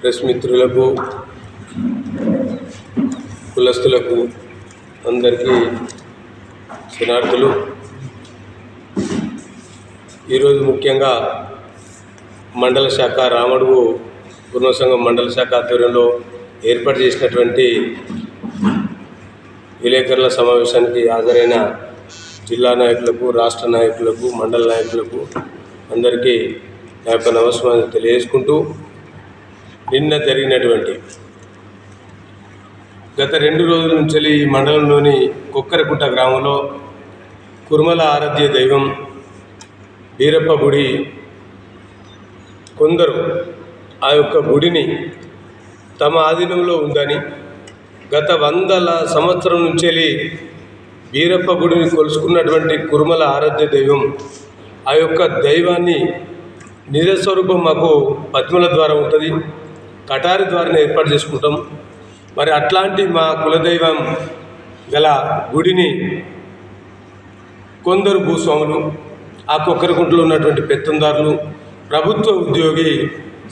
Press మిత్రులకు కులస్తులకు అందరికీ శనార్థులు ఈరోజు ముఖ్యంగా మండల శాఖ రామడుగు పూర్ణసంఘం మండల శాఖ ఆధ్వర్యంలో ఏర్పాటు చేసినటువంటి విలేకరుల సమావేశానికి హాజరైన జిల్లా నాయకులకు రాష్ట్ర నాయకులకు మండల నాయకులకు అందరికీ నా యొక్క నమస్కారం తెలియజేసుకుంటూ నిన్న జరిగినటువంటి గత రెండు రోజుల నుంచి ఈ మండలంలోని కొక్కరకుంట గ్రామంలో కుర్మల ఆరాధ్య దైవం వీరప్ప గుడి కొందరు ఆ యొక్క గుడిని తమ ఆధీనంలో ఉందని గత వందల సంవత్సరం నుంచి వీరప్ప గుడిని కొలుసుకున్నటువంటి కురుమల ఆరాధ్య దైవం ఆ యొక్క దైవాన్ని నిజస్వరూపం మాకు పద్మల ద్వారా ఉంటుంది. కటారి ద్వారా ఏర్పాటు చేసుకుంటాం. మరి అట్లాంటి మా కులదైవం గల గుడిని కొందరు భూస్వాములు ఆ కుక్కరకుంటలో ఉన్నటువంటి పెత్తందారులు ప్రభుత్వ ఉద్యోగి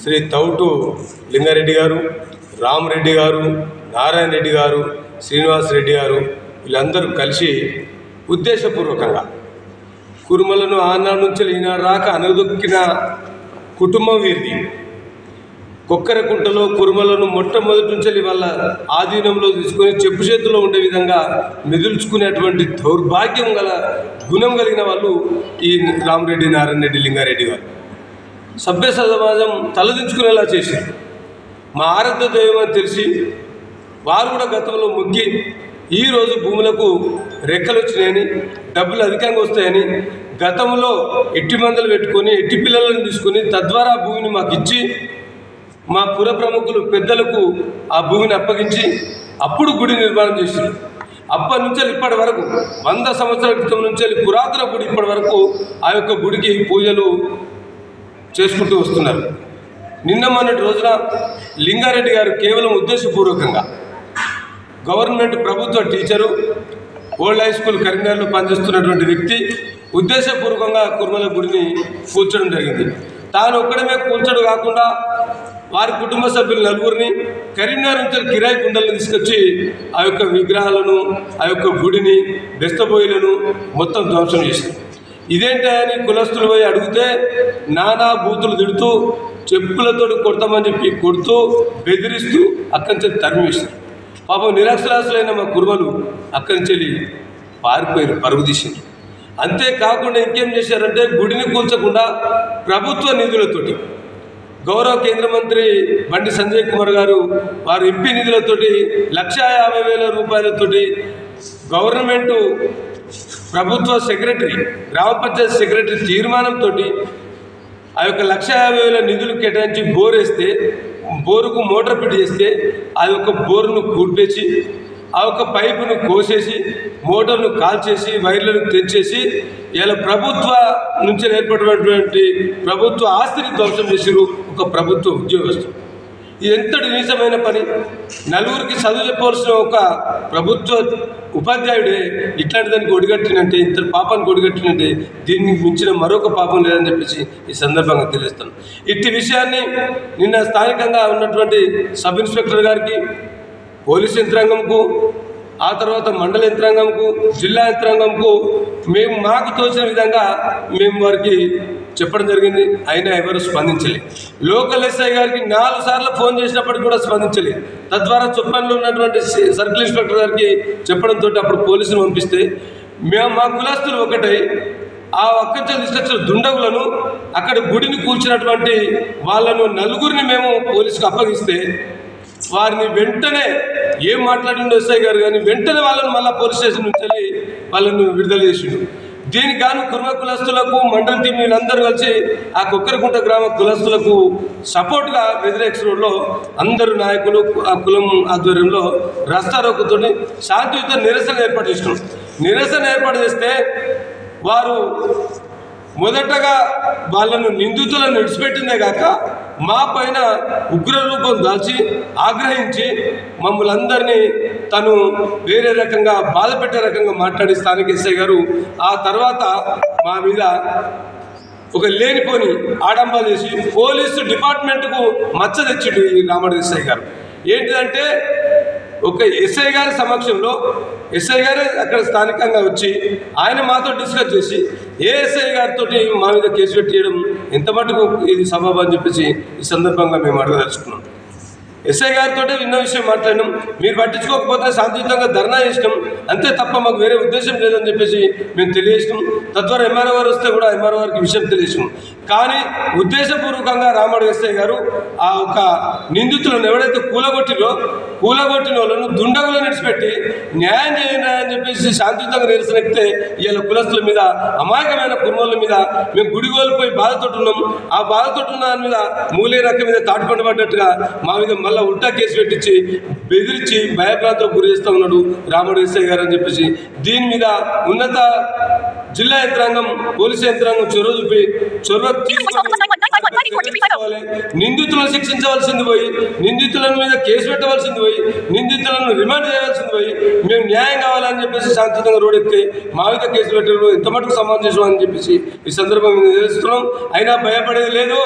శ్రీ తౌటు లింగారెడ్డి గారు రామరెడ్డి గారు నారాయణ రెడ్డి గారు శ్రీనివాస్ రెడ్డి గారు వీళ్ళందరూ కలిసి ఉద్దేశపూర్వకంగా కురుమలను ఆనాడు నుంచి ఈనాడు రాక అనదొక్కిన కుటుంబం వీరిది. కుక్కరకుంటలో కురుమలను మొట్టమొదటి నుంచి వాళ్ళ ఆధీనంలో తీసుకొని చెప్పు చేతుల్లో ఉండే విధంగా మెదుల్చుకునేటువంటి దౌర్భాగ్యం గల గుణం కలిగిన వాళ్ళు ఈ రామరెడ్డి నారాయణ రెడ్డి లింగారెడ్డి గారు. సభ్య సమాజం తలదించుకునేలా చేశారు. మా ఆరాధ్య దైవం అని తెలిసి వారు కూడా గతంలో ముగ్గి ఈరోజు భూములకు రెక్కలు వచ్చినాయని డబ్బులు అధికంగా వస్తాయని గతంలో ఎట్టి మందలు పెట్టుకొని ఎట్టి పిల్లలను తీసుకొని తద్వారా భూమిని మాకు ఇచ్చి మా పుర ప్రముఖులు పెద్దలకు ఆ భూమిని అప్పగించి అప్పుడు గుడి నిర్మాణం చేశారు అప్పటి నుంచి ఇప్పటి వరకు వంద సంవత్సరాల క్రితం నుంచి పురాతన గుడి ఇప్పటి వరకు ఆ యొక్క గుడికి పూజలు చేసుకుంటూ వస్తున్నారు. నిన్న మొన్నటి రోజున లింగారెడ్డి గారు కేవలం ఉద్దేశపూర్వకంగా గవర్నమెంట్ ప్రభుత్వ టీచరు ఓల్డ్ హై స్కూల్ కరీంనగర్లో పనిచేస్తున్నటువంటి వ్యక్తి ఉద్దేశపూర్వకంగా కుర్మల గుడిని కూర్చడం జరిగింది. తాను ఒక్కడమే కూల్చడం కాకుండా వారి కుటుంబ సభ్యులు నలుగురిని కరీంనగర్ నుంచి కిరాయి కుండలను తీసుకొచ్చి ఆ యొక్క విగ్రహాలను ఆ యొక్క గుడిని బెస్తబోయిలను మొత్తం ధ్వంసం చేశారు. ఇదేంటి అని కులస్తులు పోయి అడిగితే నానా బూతులు తిడుతూ చెప్పులతో కొడతామని చెప్పి కొడుతూ బెదిరిస్తూ అక్కడి నుంచి తరిమేశారు పాపం నిరక్షరాస్తులైన మా కుర్మలు అక్కడి నుంచి వెళ్ళి పారిపోయారు పరుగుదీశారు అంతేకాకుండా ఇంకేం చేశారంటే గుడిని కూల్చకుండా ప్రభుత్వ నిధులతోటి గౌరవ కేంద్ర మంత్రి బండి సంజయ్ కుమార్ గారు వారు ఎంపీ నిధులతోటి లక్ష యాభై వేల రూపాయలతోటి గవర్నమెంటు ప్రభుత్వ సెక్రటరీ గ్రామ పంచాయతీ సెక్రటరీ తీర్మానంతో ఆ యొక్క లక్ష యాభై వేల నిధులు కేటాయించి బోర్ వేస్తే బోరుకు మోటార్ ఫిట్ చేస్తే ఆ యొక్క బోరును కూర్పేసి ఆ యొక్క పైపును కోసేసి మోటార్ను కాల్చేసి వైర్లను తెచ్చేసి ఇలా ప్రభుత్వ నుంచి ఏర్పడినటువంటి ప్రభుత్వ ఆస్తిని ధ్వంసం చేసిరు ఒక ప్రభుత్వ ఉద్యోగస్తులు ఇది ఎంతటి నీచమైన పని? నలుగురికి చదువు చెప్పవలసిన ఒక ప్రభుత్వ ఉపాధ్యాయుడే ఇట్లాంటి దానికి ఒడిగట్టినంటే ఇంత పాపానికి ఒడిగట్టినంటే దీన్ని మించిన మరొక పాపం లేదని చెప్పేసి ఈ సందర్భంగా తెలియస్తాను ఇట్టి విషయాన్ని నిన్న స్థానికంగా ఉన్నటువంటి సబ్ ఇన్స్పెక్టర్ గారికి పోలీస్ యంత్రాంగంకు ఆ తర్వాత మండల యంత్రాంగంకు జిల్లా యంత్రాంగంకు మేము మాకు తోచిన విధంగా మేము వారికి చెప్పడం జరిగింది. అయినా ఎవరు స్పందించలే. లోకల్ ఎస్ఐ గారికి నాలుగు సార్లు ఫోన్ చేసినప్పటికి కూడా స్పందించలే. తద్వారా చొప్పన్లో ఉన్నటువంటి సర్కిల్ ఇన్స్పెక్టర్ గారికి చెప్పడంతో అప్పుడు పోలీసులు పంపిస్తే మేము మా కులాస్తులు ఒకటై ఆ అక్కడి తీసుకొచ్చిన దుండగులను అక్కడ గుడిని కూల్చినటువంటి వాళ్ళను నలుగురిని మేము పోలీసుకు అప్పగిస్తే వారిని వెంటనే ఏం మాట్లాడిండు ఎస్ఐ గారు కానీ వెంటనే వాళ్ళని మళ్ళీ పోలీస్ స్టేషన్ నుంచి వెళ్ళి వాళ్ళను విడుదల చేసిండు. దీనికి గాను కుర్మ కులస్తులకు మండల టీం వీళ్ళందరూ కలిసి ఆ కుక్కరకుంట గ్రామ కులస్తులకు సపోర్ట్గా వ్యతిరేక్ష రోడ్లో అందరు నాయకులు ఆ కులం ఆధ్వర్యంలో రస్తారోకుతో శాంతియుత నిరసన ఏర్పాటు చేసినాం. నిరసన ఏర్పాటు చేస్తే వారు మొదటగా వాళ్ళను నిందితులను విడిచిపెట్టిందే కాక మా పైన ఉగ్ర రూపం దాల్చి ఆగ్రహించి మమ్మల్ని అందరినీ తను వేరే రకంగా బాధ పెట్టే రకంగా మాట్లాడి స్థానిక ఎస్ఐ గారు ఆ తర్వాత మా మీద ఒక లేనిపోని ఆడంబా చేసి పోలీసు డిపార్ట్మెంట్కు మచ్చ తెచ్చిండు ఈ రామడు ఎస్ఐ గారు. ఏంటిదంటే ఒక ఎస్ఐ గారి సమక్షంలో ఎస్ఐ గారే అక్కడ స్థానికంగా వచ్చి ఆయన మాతో డిస్కస్ చేసి ఏ ఎస్ఐ గారితో మా మీద కేసు పెట్టేయడం ఎంత మటుకు ఇది సబబు అని చెప్పేసి ఈ సందర్భంగా మేము అడగదలుచుకున్నాం. ఎస్ఐ గారితో నిన్న విషయం మాట్లాడినాం. మీరు పట్టించుకోకపోతే శాంతియుతంగా ధర్నా చేసినాం. అంతే తప్ప మాకు వేరే ఉద్దేశం లేదని చెప్పేసి మేము తెలియజేసినాం. తద్వారా ఎంఆర్ఓ గారు వస్తే కూడా ఎంఆర్ఓ గారికి విషయం తెలియజేసినాం. కానీ ఉద్దేశపూర్వకంగా రామడు ఎస్ఐ గారు ఆ ఒక నిందితులను ఎవడైతే కూలగొట్టిలో కూలగొట్టిన వాళ్ళను దుండగులను విడిచిపెట్టి న్యాయం చేయండి అని చెప్పేసి శాంతియుతంగా నిరసన ఎక్కితే వీళ్ళ కులస్తుల మీద అమాయకమైన కుర్మల మీద మేము గుడిగోలిపోయి కోల్పోయి ఉన్నాం. ఆ బాధతో ఉన్న దాని మీద మూలే రకం మీద తాటుపండు పడ్డట్టుగా మా మీద మళ్ళీ ఉల్టా కేసు పెట్టించి బెదిరించి భయప్రాంతం గురి చేస్తూ ఉన్నాడు రాముడు ఎస్ఐ గారు అని చెప్పేసి. దీని మీద ఉన్నత జిల్లా యంత్రాంగం పోలీసు యంత్రాంగం చొరవ చూపి చొరవ తీసుకోవాలి. నిందితులను శిక్షించవలసింది పోయి నిందితుల మీద కేసు పెట్టవలసింది పోయి నిందితులను రిమాండ్ చేయవలసింది పోయి మేము న్యాయం కావాలని చెప్పేసి శాంతియుతంగా రోడ్ ఎక్కితే మా మీద కేసు పెట్టడం ఎంత మటుకు సమానం అని చెప్పేసి ఈ సందర్భంగా తెలుస్తున్నాం. అయినా భయపడేది లేదు.